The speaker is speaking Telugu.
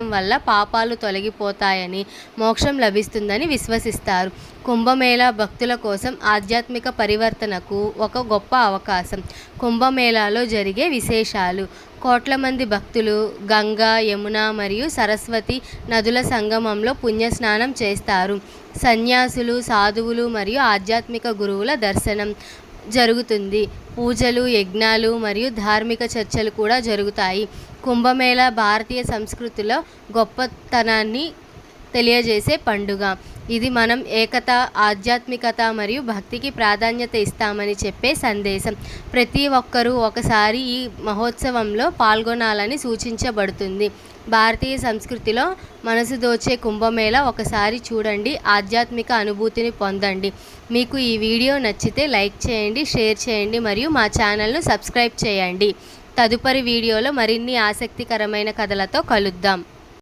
వల్ల పాపాలు తొలగిపోతాయని మోక్షం లభిస్తుందని విశ్వసిస్తారు. కుంభమేళా భక్తుల కోసం ఆధ్యాత్మిక పరివర్తనకు ఒక గొప్ప అవకాశం. కుంభమేళాలో జరిగే విశేషాలు. కోట్ల మంది భక్తులు గంగా యమున మరియు సరస్వతి నదుల సంగమంలో పుణ్యస్నానం చేస్తారు. సన్యాసులు సాధువులు మరియు ఆధ్యాత్మిక గురువుల దర్శనం. జరుగుతుంది. పూజలు యజ్ఞాలు మరియు ధార్మిక చర్చలు కూడా జరుగుతాయి. కుంభమేళా భారతీయ సంస్కృతిలో గొప్పతనాన్ని తెలియజేసే పండుగ. ఇది మనం ఏకత ఆధ్యాత్మికత మరియు భక్తికి ప్రాధాన్యత ఇస్తామని చెప్పే సందేశం. ప్రతి ఒక్కరూ ఒకసారి ఈ మహోత్సవంలో పాల్గొనాలని సూచించబడుతుంది. భారతీయ సంస్కృతిలో మనసు దోచే కుంభమేళ ఒకసారి చూడండి. ఆధ్యాత్మిక అనుభూతిని పొందండి. మీకు ఈ వీడియో నచ్చితే లైక్ చేయండి షేర్ చేయండి మరియు మా ఛానల్ను సబ్స్క్రైబ్ చేయండి. తదుపరి వీడియోలో మరిన్ని ఆసక్తికరమైన కథలతో కలుద్దాం.